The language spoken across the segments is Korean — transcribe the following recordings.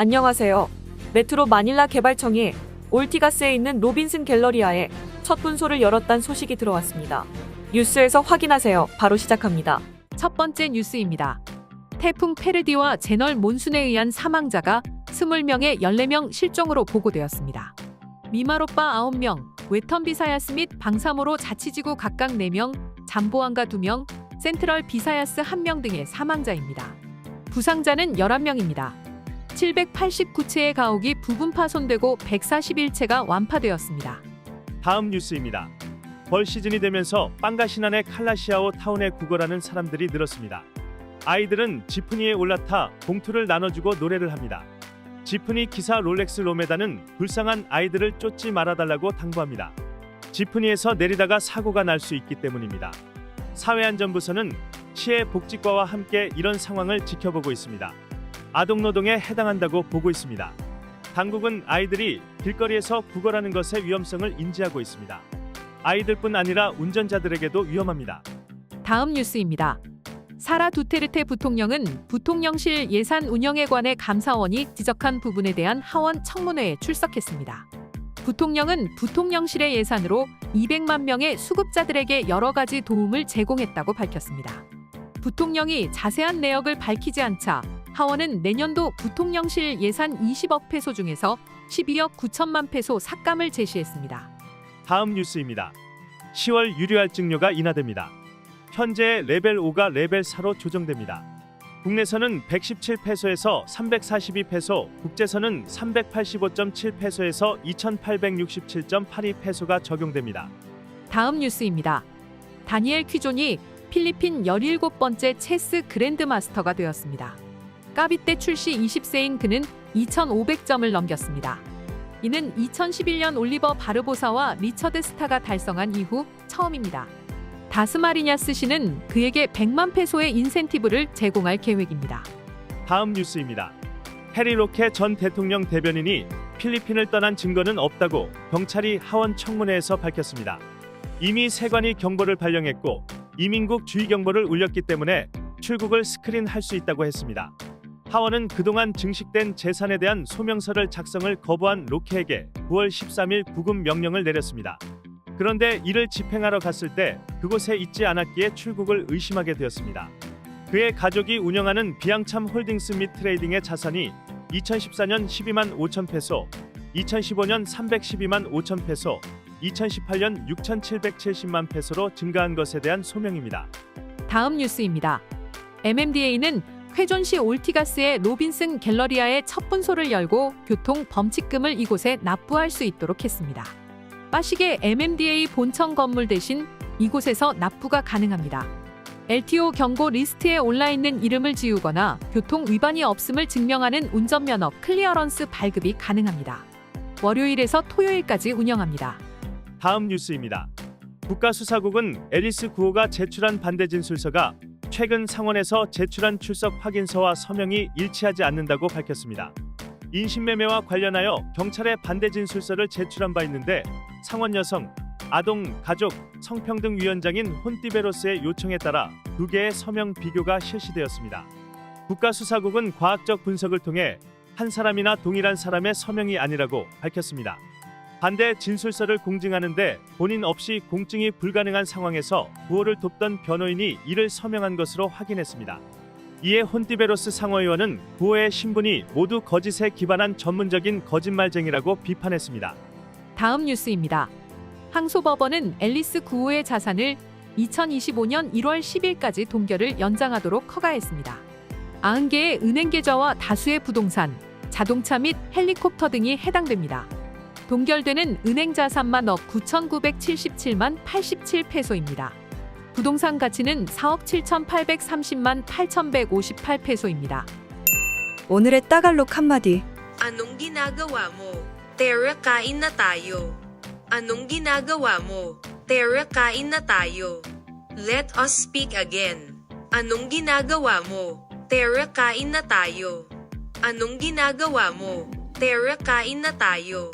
안녕하세요. 메트로 마닐라 개발청이 올티가스에 있는 로빈슨 갤러리아에 첫 분소를 열었다는 소식이 들어왔습니다. 뉴스에서 확인하세요. 바로 시작합니다. 첫 번째 뉴스입니다. 태풍 페르디와 제널 몬순에 의한 사망자가 20명에 14명 실종으로 보고되었습니다. 미마로빠 9명, 웨턴 비사야스 및 방사모로 자치지구 각각 4명, 잠보안가 2명, 센트럴 비사야스 1명 등의 사망자입니다. 부상자는 11명입니다. 789채의 가옥이 부분 파손되고 141채가 완파되었습니다. 다음 뉴스입니다. 벌 시즌이 되면서 빵가시난의 칼라시아오 타운에 구걸하는 사람들이 늘었습니다. 아이들은 지프니에 올라타 봉투를 나눠주고 노래를 합니다. 지프니 기사 롤렉스 로메다는 불쌍한 아이들을 쫓지 말아달라고 당부합니다. 지프니에서 내리다가 사고가 날 수 있기 때문입니다. 사회안전부서는 시의 복지과와 함께 이런 상황을 지켜보고 있습니다. 아동노동에 해당한다고 보고 있습니다. 당국은 아이들이 길거리에서 구걸하는 것의 위험성을 인지하고 있습니다. 아이들뿐 아니라 운전자들에게도 위험합니다. 다음 뉴스입니다. 사라 두테르테 부통령은 부통령실 예산 운영에 관해 감사원이 지적한 부분에 대한 하원 청문회에 출석했습니다. 부통령은 부통령실의 예산으로 200만 명의 수급자들에게 여러 가지 도움을 제공했다고 밝혔습니다. 부통령이 자세한 내역을 밝히지 않자 하원은 내년도 부통령실 예산 20억 페소 중에서 12억 9천만 페소 삭감을 제시했습니다. 다음 뉴스입니다. 10월 유료할증료가 인하됩니다. 현재 레벨 5가 레벨 4로 조정됩니다. 국내선은 117페소에서 342페소, 국제선은 385.7페소에서 2867.82페소가 적용됩니다. 다음 뉴스입니다. 다니엘 퀴존이 필리핀 17번째 체스 그랜드마스터가 되었습니다. 까비 때 출시 20세인 그는 2,500점을 넘겼습니다. 이는 2011년 올리버 바르보사와 리처드 스타가 달성한 이후 처음입니다. 다스마리냐스 씨는 그에게 100만 페소의 인센티브를 제공할 계획입니다. 다음 뉴스입니다. 해리 로케 전 대통령 대변인이 필리핀을 떠난 증거는 없다고 경찰이 하원 청문회에서 밝혔습니다. 이미 세관이 경보를 발령했고 이민국 주의 경보를 울렸기 때문에 출국을 스크린할 수 있다고 했습니다. 하원은 그동안 증식된 재산에 대한 소명서를 작성을 거부한 로케에게 9월 13일 구금 명령을 내렸습니다. 그런데 이를 집행하러 갔을 때 그곳에 있지 않았기에 출국을 의심하게 되었습니다. 그의 가족이 운영하는 비앙참 홀딩스 및 트레이딩의 자산이 2014년 12만 5천 페소, 2015년 312만 5천 페소, 2018년 6,770만 페소로 증가한 것에 대한 소명입니다. 다음 뉴스입니다. MMDA는 회존시 올티가스의 로빈슨 갤러리아의 첫 분소를 열고 교통 범칙금을 이곳에 납부할 수 있도록 했습니다. 빠식의 MMDA 본청 건물 대신 이곳에서 납부가 가능합니다. LTO 경고 리스트에 올라 있는 이름을 지우거나 교통 위반이 없음을 증명하는 운전면허 클리어런스 발급이 가능합니다. 월요일에서 토요일까지 운영합니다. 다음 뉴스입니다. 국가수사국은 앨리스 구호가 제출한 반대 진술서가 최근 상원에서 제출한 출석 확인서와 서명이 일치하지 않는다고 밝혔습니다. 인신매매와 관련하여 경찰에 반대 진술서를 제출한 바 있는데 상원 여성, 아동, 가족, 성평등 위원장인 혼티베로스의 요청에 따라 두 개의 서명 비교가 실시되었습니다. 국가수사국은 과학적 분석을 통해 한 사람이나 동일한 사람의 서명이 아니라고 밝혔습니다. 반대 진술서를 공증하는데 본인 없이 공증이 불가능한 상황에서 구호를 돕던 변호인이 이를 서명한 것으로 확인했습니다. 이에 혼티베로스 상호의원은 구호의 신분이 모두 거짓에 기반한 전문적인 거짓말쟁이라고 비판했습니다. 다음 뉴스입니다. 항소법원은 앨리스 구호의 자산을 2025년 1월 10일까지 동결을 연장하도록 허가했습니다. 90개의 은행 계좌와 다수의 부동산, 자동차 및 헬리콥터 등이 해당됩니다. 동결되는 은행 자산만 억 9,977만 87페소입니다. 부동산 가치는 4억 7,830만 8,158페소입니다. 오늘의 따갈록 한마디. Anong ginagawa mo? Tara, kain na tayo. Anong ginagawa mo? Tara, kain na tayo. Let us speak again. Anong ginagawa mo? Tara, kain na tayo. Anong ginagawa mo? Tara, kain na tayo.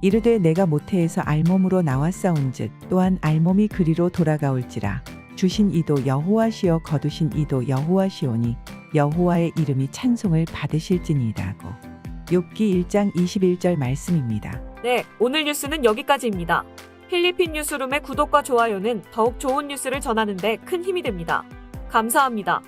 이르되 내가 모태에서 알몸으로 나왔사온즉 또한 알몸이 그리로 돌아가올지라 주신 이도 여호와시여 거두신 이도 여호와시오니 여호와의 이름이 찬송을 받으실지니이다고 욥기 1장 21절 말씀입니다. 네, 오늘 뉴스는 여기까지입니다. 필리핀 뉴스룸의 구독과 좋아요는 더욱 좋은 뉴스를 전하는데 큰 힘이 됩니다. 감사합니다.